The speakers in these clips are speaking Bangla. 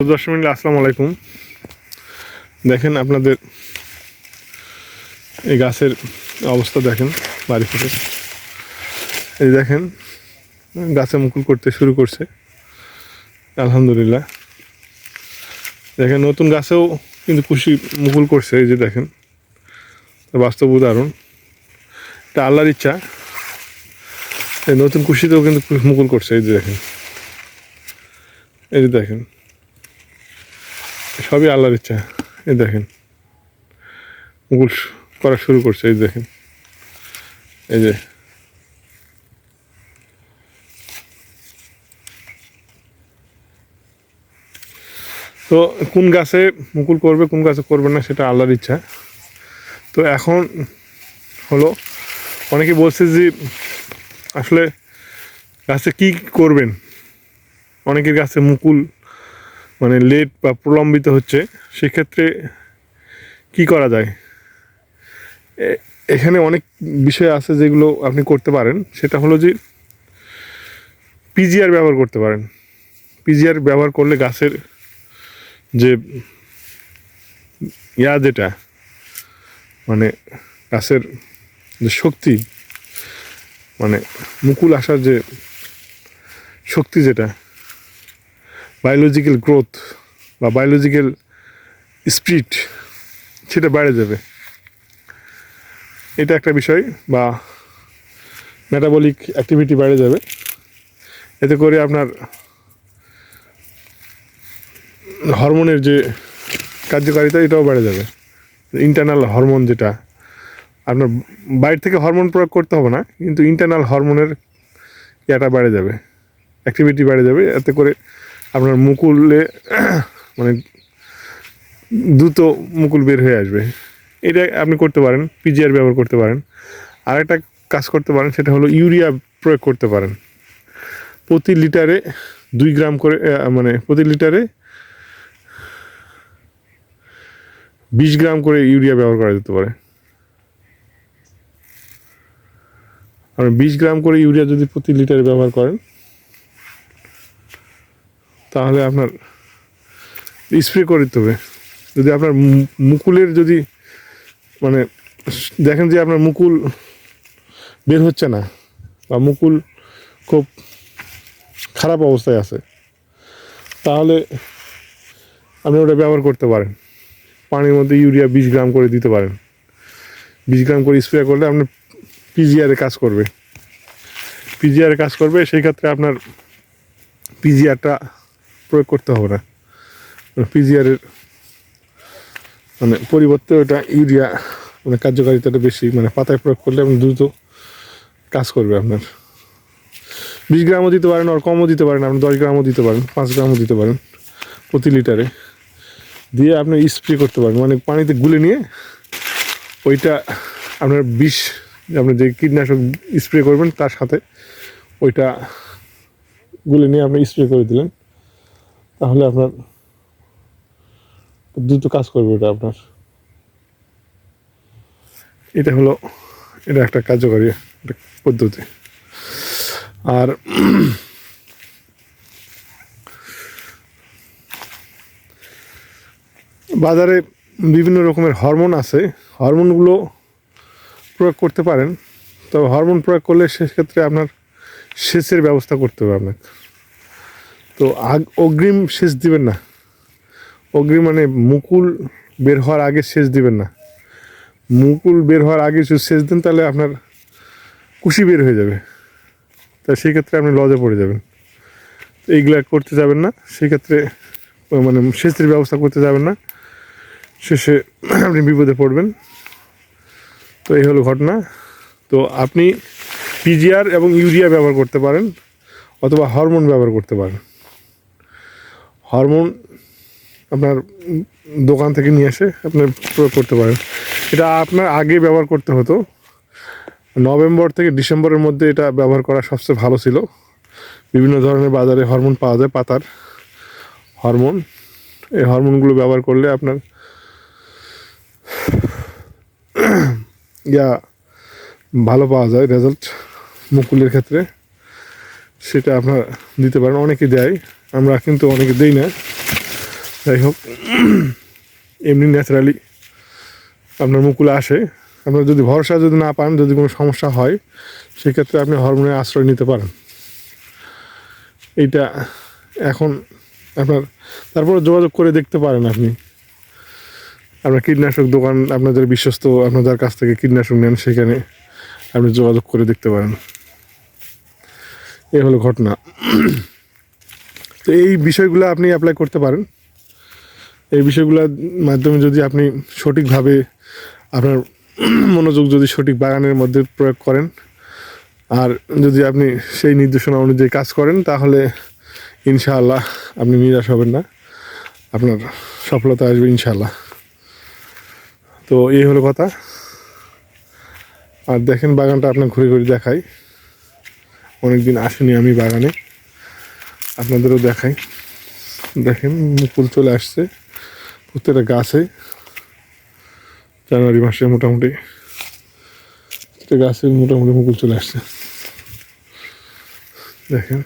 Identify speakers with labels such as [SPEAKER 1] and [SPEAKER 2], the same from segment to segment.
[SPEAKER 1] দর্শক মিনিট আসসালামু আলাইকুম। দেখেন আপনাদের এই গাছের অবস্থা দেখেন, বাড়ি থেকে। এই দেখেন, গাছে মুকুল করতে শুরু করছে। আলহামদুলিল্লাহ। দেখেন, নতুন গাছেও কিন্তু খুশি মুকুল করছে, এই যে দেখেন। বাস্তব উদাহরণ। এটা আল্লাহর ইচ্ছা। এই নতুন খুশিতেও কিন্তু মুকুল করছে, এই যে দেখেন। এই যে দেখেন। সবই আল্লাহর ইচ্ছা। এই দেখেন। শু- করা শুরু করছে, এই দেখেন। এই যে। তো কোন গাছে মুকুল করবে, কোন গাছে করবে না, সেটা আল্লাহর ইচ্ছা। তো এখন হলো, অনেকে বলছে যে আসলে গাছে কি করবেন? অনেকের গাছে মুকুল মানে লেট বা প্রলম্বিত হচ্ছে, সেক্ষেত্রে কি করা যায়? এখানে অনেক বিষয় আছে যেগুলো আপনি করতে পারেন। সেটা হলো যে পিজিআর ব্যবহার করতে পারেন। পিজিআর ব্যবহার করলে গাছের যে ইয়া যেটা মানে গাছের যে শক্তি মানে মুকুল আসার যে শক্তি যেটা বায়োলজিক্যাল গ্রোথ বা বায়োলজিক্যাল স্পিড সেটা বেড়ে যাবে। এটা একটা বিষয় বা মেটাবলিক অ্যাক্টিভিটি বেড়ে যাবে। এতে করে আপনার হরমোনের যে কার্যকারিতা, এটাও বেড়ে যাবে। ইন্টারনাল হরমোন যেটা, আপনার বাইরে থেকে হরমোন প্রয়োগ করতে হবে না, কিন্তু ইন্টারনাল হরমোনের ইয়েটা বেড়ে যাবে। অ্যাক্টিভিটি বেড়ে যাবে, এতে করে আপনার মুকুলে মানে দ্রুত মুকুল বের হয়ে আসবে। এটা আপনি করতে পারেন পিজিআর ব্যবহার করতে পারেন। আরেকটা কাজ করতে পারেন, সেটা হলো ইউরিয়া প্রয়োগ করতে পারেন। প্রতি লিটারে দুই গ্রাম করে মানে প্রতি লিটারে বিশ গ্রাম করে ইউরিয়া ব্যবহার করা যেতে পারে। আপনি বিশ গ্রাম করে ইউরিয়া যদি প্রতি লিটারে ব্যবহার করেন তাহলে আপনার স্প্রে করে দিতে হবে। যদি আপনার মুকুলের যদি মানে দেখেন যে আপনার মুকুল বের হচ্ছে না, বা মুকুল খুব খারাপ অবস্থায় আছে, তাহলে আপনি ওটা ব্যবহার করতে পারেন। পানির মধ্যে ইউরিয়া বিশ গ্রাম করে দিতে পারেন। বিশ গ্রাম করে স্প্রে করলে আপনার পিজিআরে কাজ করবে। পিজিআরে কাজ করবে, সেই ক্ষেত্রে আপনার পিজিআরটা প্রয়োগ করতে হবে না। পিজিআরের মানে পরিবর্তে ওটা ইউরিয়া মানে কার্যকারিতাটা বেশি মানে পাতায় প্রয়োগ করলে আপনি দ্রুত কাজ করবে আপনার। বিশ গ্রামও দিতে পারেন আর কমও দিতে পারেন, আপনি দশ গ্রামও দিতে পারেন, পাঁচ গ্রামও দিতে পারেন প্রতি লিটারে। দিয়ে আপনি স্প্রে করতে পারেন মানে পানিতে গুলে নিয়ে ওইটা আপনার বিষ, আপনি যে কীটনাশক স্প্রে করবেন তার সাথে ওইটা গুলে নিয়ে আপনি স্প্রে করে দিলেন। তাহলে আপনার দ্রুত কাজ করবে ওটা আপনার। এটা হলো, এটা একটা কার্যকরী একটা পদ্ধতি। আর বাজারে বিভিন্ন রকমের হরমোন আছে, হরমোনগুলো প্রয়োগ করতে পারেন। তবে হরমোন প্রয়োগ করলে সেক্ষেত্রে আপনার সেচের ব্যবস্থা করতে হবে আপনাকে। তো আগ অগ্রিম সেচ দিবেন না। অগ্রিম মানে মুকুল বের হওয়ার আগে সেচ দিবেন না। মুকুল বের হওয়ার আগে যদি সেচ দেন, তাহলে আপনার কুশি বের হয়ে যাবে। তা সেই ক্ষেত্রে আপনি লজে পড়ে যাবেন। তো এইগুলা করতে যাবেন না। সেক্ষেত্রে মানে সেচের ব্যবস্থা করতে যাবেন না। শেষে আপনি বিপদে পড়বেন। তো এই হলো ঘটনা। তো আপনি পিজিআর এবং ইউরিয়া ব্যবহার করতে পারেন, অথবা হরমোন ব্যবহার করতে পারেন। হরমোন আপনার দোকান থেকে নিয়ে এসে আপনি প্রয়োগ করতে পারেন। এটা আপনার আগে ব্যবহার করতে হতো। নভেম্বর থেকে ডিসেম্বরের মধ্যে এটা ব্যবহার করা সবচেয়ে ভালো ছিল। বিভিন্ন ধরনের বাজারে হরমোন পাওয়া যায়, পাতার হরমোন। এই হরমোনগুলো ব্যবহার করলে আপনার ইয়া ভালো পাওয়া যায় রেজাল্ট মুকুলের ক্ষেত্রে। সেটা আপনার দিতে পারেন, অনেকে দেয়। আমরা কিন্তু অনেকে দেই না। যাই হোক, এমনি ন্যাচারালি আপনার মুকুলে আসে। আপনার যদি ভরসা যদি না পান, যদি কোনো সমস্যা হয়, সেক্ষেত্রে আপনি হরমোনের আশ্রয় নিতে পারেন। এইটা এখন আপনার, তারপরে যোগাযোগ করে দেখতে পারেন আপনি। আপনার কীটনাশক দোকান আপনাদের বিশ্বস্ত আপনাদের কাছ থেকে কীটনাশক নেন, সেখানে আপনি যোগাযোগ করে দেখতে পারেন। এই হলো ঘটনা। তো এই বিষয়গুলো আপনি অ্যাপ্লাই করতে পারেন। এই বিষয়গুলোর মাধ্যমে যদি আপনি সঠিকভাবে আপনার মনোযোগ যদি সঠিক বাগানের মধ্যে প্রয়োগ করেন, আর যদি আপনি সেই নির্দেশনা অনুযায়ী কাজ করেন, তাহলে ইনশাআল্লাহ আপনি নিরাশ হবেন না। আপনার সফলতা আসবে ইনশাআল্লাহ। তো এই হলো কথা। আর দেখেন বাগানটা আপনার ঘুরে ঘুরে দেখাই। অনেকদিন আসেনি আমি বাগানে। আপনাদেরও দেখাই। দেখেন, মুকুল চলে আসছে প্রত্যেকটা গাছে। জানুয়ারি মাসে মোটামুটি প্রত্যেকটা গাছে মোটামুটি মুকুল চলে আসছে। দেখেন।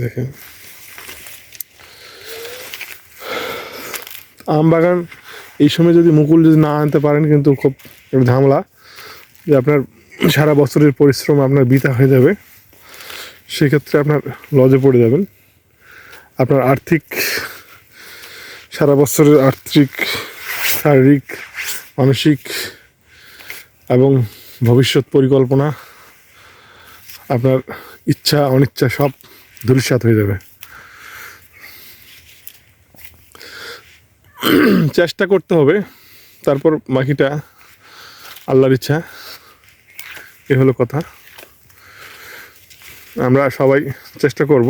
[SPEAKER 1] দেখেন। আম বাগান এই সময় যদি মুকুল যদি না আনতে পারেন কিন্তু খুব ঝামেলা যে আপনার সারা বছরের পরিশ্রম আপনার বৃথা হয়ে যাবে, সেক্ষেত্রে আপনার লজে পড়ে যাবেন। আপনার আর্থিক, সারা বছরের আর্থিক, শারীরিক, মানসিক এবং ভবিষ্যৎ পরিকল্পনা, আপনার ইচ্ছা, অনিচ্ছা সব ধূলিসাৎ হয়ে যাবে। চেষ্টা করতে হবে। তারপর বাকিটা আল্লাহর ইচ্ছা। এ হলো কথা। আমরা সবাই চেষ্টা করব।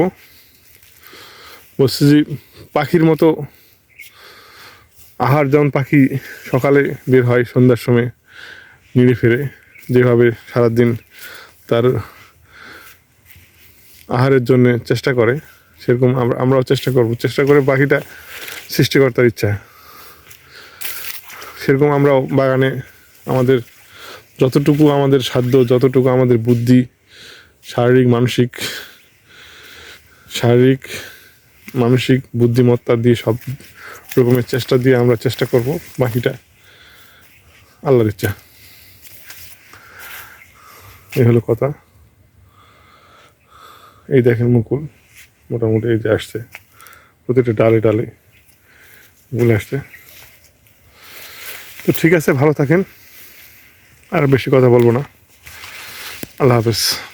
[SPEAKER 1] বলছি পাখির মতো আহার যেমন পাখি সকালে বের হয়, সন্ধ্যার সময় নিড়ে ফিরে যেভাবে সারাদিন তার আহারের জন্য চেষ্টা করে, সেরকম আমরা আমরাও চেষ্টা করব। চেষ্টা করে পাখিটা সৃষ্টিকর্তার ইচ্ছা। সেরকম আমরাও বাগানে আমাদের যতটুকু আমাদের সাধ্য, যতটুকু আমাদের বুদ্ধি, শারীরিক, মানসিক শারীরিক, মানসিক বুদ্ধিমত্তা দিয়ে সব রকমের চেষ্টা দিয়ে আমরা চেষ্টা করব বাকিটা আল্লাহর ইচ্ছা। এই হলো কথা। এই দেখেন মুকুল, মোটামুটি এই যে আসছে। প্রতিটা ডালে ডালে বলে আসছে। তো ঠিক আছে ভালো থাকেন। আর বেশি কথা বলব না। আল্লাহ হাফেজ।